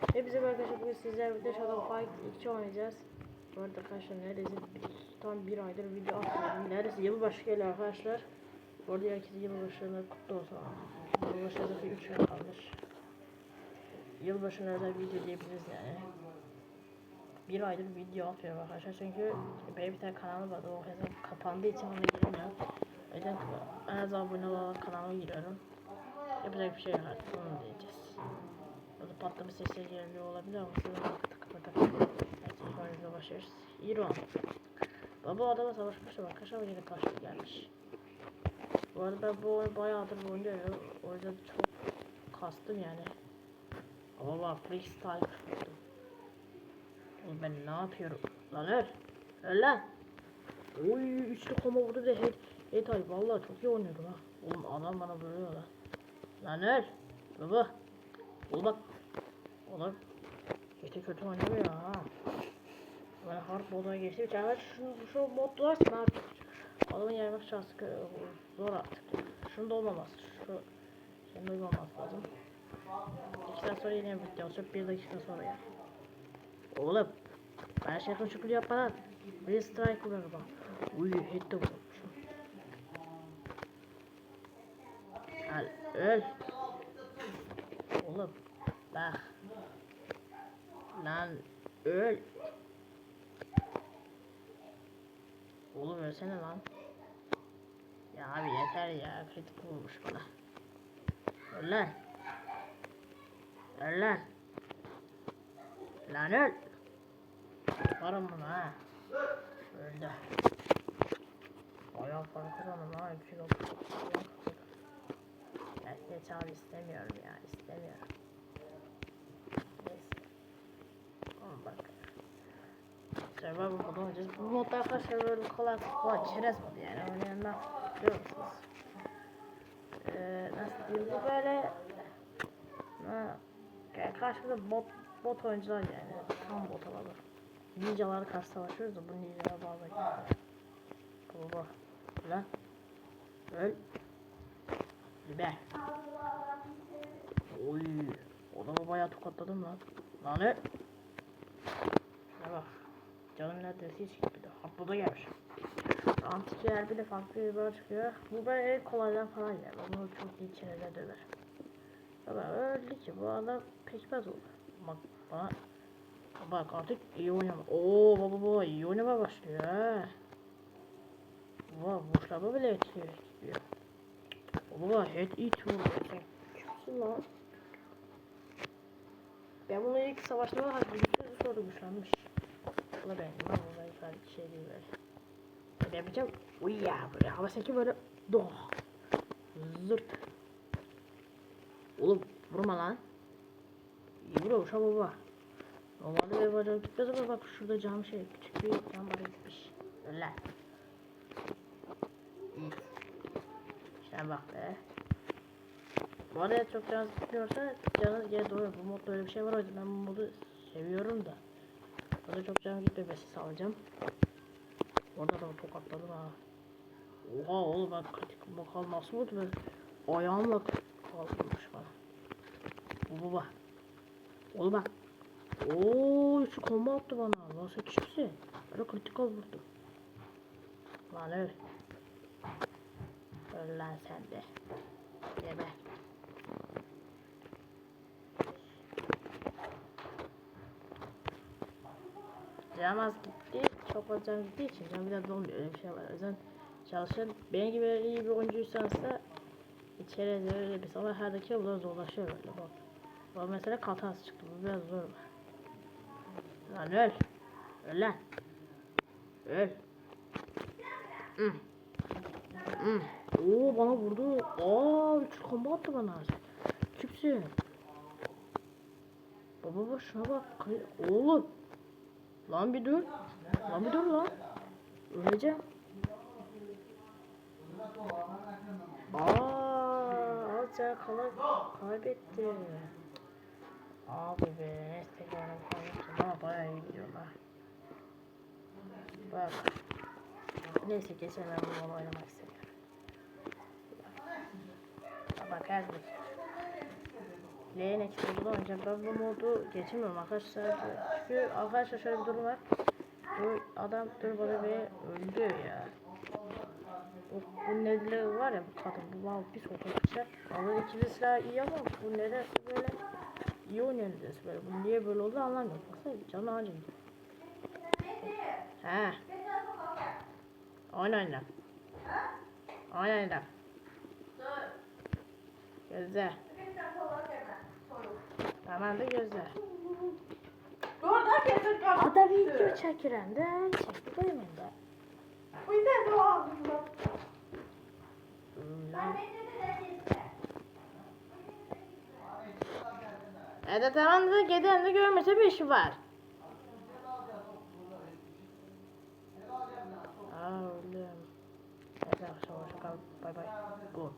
Hepinize arkadaşlar bugün sizlerle birlikte Shadow Fight 2 oynayacağız. Bu arada arkadaşlar neredeyse tam bir aydır video atmıyorum. Neredeyse yılbaşı geliyor arkadaşlar. Bu arada herkese yılbaşını kutlu olsun. Yılbaşı da 3 gün kalmış. Yılbaşına özel video diyebiliriz yani. Bir aydır video atmıyorum arkadaşlar çünkü benim bir tane kanalım vardı o hesap kapandığı için ona giremiyorum. O yüzden en az abone olan kanalıma giriyorum. Yapacak bir şey yok artık onu diyeceğiz. Burada patlama sesleri geliyor olabilir ama takı takı. Evet ilk oyunumuza başlıyoruz. İran. Baba adama savaşmıştım arkadaşlar ama yine karşı gelmiş. Bu arada ben bu oyunu bayağıdır oynuyorum. O yüzden çok kastım yani. Ama bak freestyle. Oğlum ben ne yapıyorum? Lan öl. Öl lan. Oy üçlü koma vurdu da head, head ay vallahi çok iyi oynuyorum ha. Oğlum adam bana vuruyor lan. Lan öl. Baba. Oğlum bak. Oğlum. İşte kötü oynamıyor ha. Ben hard moda geçtim. Yani şu, şu mod varsa artık. Adamın yermek şansı zor artık. Şunu da olmamaz. Şu şunu da olmamaz lazım. İki saat sonra yine bitti. O bir dakika sonra ya. Oğlum. Ben şaka şükür yapma lan. Bir strike bak. Uy hit de vurmuşum. Al öl. Oğlum bak. Lan öl. Oğlum ölsene lan. Ya abi yeter ya. Kritik vurmuş bana. Öl lan. Öl lan. Lan öl. Varım bunu ha. Öldü. Bayağı para kazandım ha. Bir kilo. Geç abi istemiyorum ya. istemiyorum. Neyse. Ama bak. Survivor modu oynayacağız. Bu modda arkadaşlar böyle kolay kolay çerez modu yani. Oynayanlar biliyor musunuz? Ee, nasıl diyeyim bu böyle ha, karşımda bot bot oyuncular yani tam bot alalım. Ninjalar karşı savaşıyoruz da bu ninjalar bazı Baba. Lan. Öl. Biber. Oy. Odamı bayağı tokatladım lan. Lan ne? Şuna bak. Canım neredeyse hiç gitmedi. Hap da gelmiş. Antik yer bir de farklı bir çıkıyor. Bu böyle en kolaydan falan yer. Onu çok iyi çeneler döver. Ama öyle ki bu adam pekmez oldu. Bak bana Bak artık iyi oynama. Oo baba baba iyi oynama başlıyor ha. Vay boşlama bile yetiyor. Baba head it vurdu. Sen kimsin lan? Ben bunu ilk savaşta var. Bütün Bu da benim. Ben ifade şey değil böyle. Böyle yapacağım. Uy ya böyle hava seki böyle. Doh. Zırt. Oğlum vurma lan. İyi vurmuş ha baba. Normalde benim bacağım gitmez ama bak şurada cam şey küçük bir cam var gitmiş. Öyle. Şuna bak be. Bu arada çok canınız gitmiyorsa canınız geri doğru. Bu modda öyle bir şey var o yüzden ben bu modu seviyorum da. Burada çok canım gitmemesi sağlayacağım. Orada da tokatladım ha. Oha oğlum ben kritik bakalım nasıl vurdu ben. Ayağımla kaldırmış bana. Baba. Oğlum bak. Oo şu kombo attı bana. Lan sen kimsin? Böyle kritik vurdu. Lan öl. Öl lan sen de. Geber. Az gitti. Çok fazla gittiği için biraz dolmuyor. Öyle bir şey var. O yüzden çalışın. Benim gibi iyi bir oyuncuysanız da içeri öyle bir ama her dakika biraz zorlaşıyor böyle bak. Bu mesela katası çıktı. Bu biraz zor. Lan öl. Öl lan. Öl. Hmm. Hmm. Oo bana vurdu. Aa üç combo attı bana. Kimsin? Baba bak şuna bak. Oğlum. Lan bir dur. Lan bir dur lan. Öleceğim. Aa, azca kala kaybetti. Abi be, neyse tekrardan kaybettim. Ama bayağı iyi gidiyorum ha. Bak. Neyse geçen ben bu oyunu oynamak istemiyorum. Bak her bir. Eksi olduğu oynayacağım. Ben bu modu geçemiyorum arkadaşlar. Çünkü arkadaşlar şöyle bir durum var. Bu adam dur bana bir öldü ya. O, bu nedle var ya bu kadın bu mal pis arkadaşlar. Ama ikili silah iyi ama bu nedense böyle iyi oynuyor nedense böyle. Bu niye böyle oldu anlamıyorum. Baksana canı acıyor. He. Oyna oyna. Oyna oyna. Gözle. Tamam da gözler. Doğrudan kesin kalmıştı. Ada video çekiren de çekti doyumun da. Bu yüzden de o ağzımda. Hmm. Evet tamam da geden de görmese bir işi var. Ağlım. Evet arkadaşlar hoşçakalın. Bay bay. Bu.